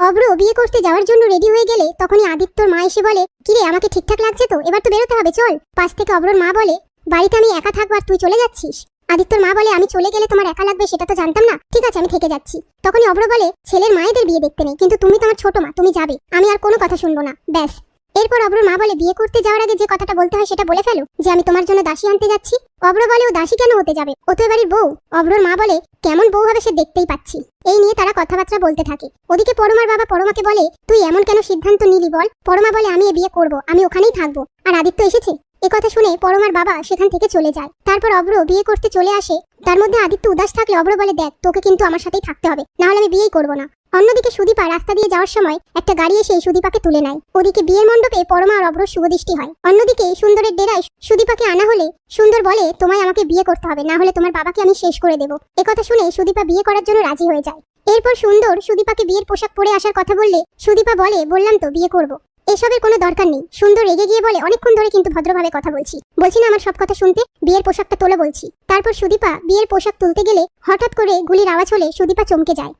অব্র বিয়ে করতে যাওয়ার জন্য রেডি হয়ে গেলে তখনই আদিত্যর মা এসে বলে, কিরে, আমাকে ঠিকঠাক লাগছে তো? এবার তো বেরোতে হবে, চল। পাশ থেকে অগ্রর মা বলে, বাড়িতে আমি একা থাকব আর তুই চলে যাচ্ছিস? আদিত্যর মা বলে, আমি চলে গেলে তোমার একা লাগবে, সেটা তো জানতাম না। ঠিক আছে, আমি থেকে যাচ্ছি। তখনই অগ্র বলে, ছেলের মায়েদের বিয়ে দেখতে নেই, কিন্তু তুমি তোমার ছোট মা, তুমি যাবে। আমি আর কোনো কথা শুনব না। ব্যাস। এরপর অব্র মা বলে, বিয়ে করতে যাওয়ার আগে যে কথাটা বলতে হয় সেটা বলে ফেলো, যে আমি তোমার জন্য দাসী আনতে যাচ্ছি। অব্র বলে, ও দাসী কেন হতে যাবে? ও তো এবারের বউ। অব্রর মা বলে, কেমন বউ হবে সে দেখতেই পাচ্ছি। এই নিয়ে তারা কথাবার্তা বলতে থাকে। ওদিকে পরমার বাবা পরমাকে বলে, তুই এমন কেন সিদ্ধান্ত নিলি বল? পরমা বলে, আমি এ বিয়ে করব, আমি ওখানেই থাকব। আর আদিত্য এসেছে। কথা শুনে পরমার বাবা সেখান থেকে চলে যায়। তারপর অব্র বিয়ে করতে চলে আসে তার মধ্যে আদিত্য উদাস থাকলে অব্র বলে, দেখ, তোকে কিন্তু আমার সাথেই থাকতে হবে। না হলে আমি বিয়েই করব না। অন্যদিকে সুদীপা রাস্তা দিয়ে যাওয়ার সময় একটা গাড়ি এসে সুদীপাকে তুলে নেয়। ওদিকে বিয়ের মণ্ডপে পরমা আর অব্র শুভদৃষ্টি হয়। অন্যদিকে সুন্দরের ডেরায় সুদীপাকে আনা হলে সুন্দর বলে, তোমায় আমাকে বিয়ে করতে হবে, না হলে তোমার বাবাকে আমি শেষ করে দেবো। একথা শুনে সুদীপা বিয়ে করার জন্য রাজি হয়ে যায়। এরপর সুন্দর সুদীপাকে বিয়ের পোশাক পরে আসার কথা বললে সুদীপা বলে, বললাম তো, বিয়ে করব। এসবের কোনো দরকার নেই। সুন্দর রেগে গিয়ে বলে, অনেকক্ষণ ধরে কিন্তু ভদ্রভাবে কথা বলছি। বলছি না, আমার সব কথা শুনতে, বিয়ের পোশাকটা তোলে বলছি। তারপর সুদীপা বিয়ের পোশাক তুলতে গেলে হঠাৎ করে গুলির আওয়াজ হলে সুদীপা চমকে যায়।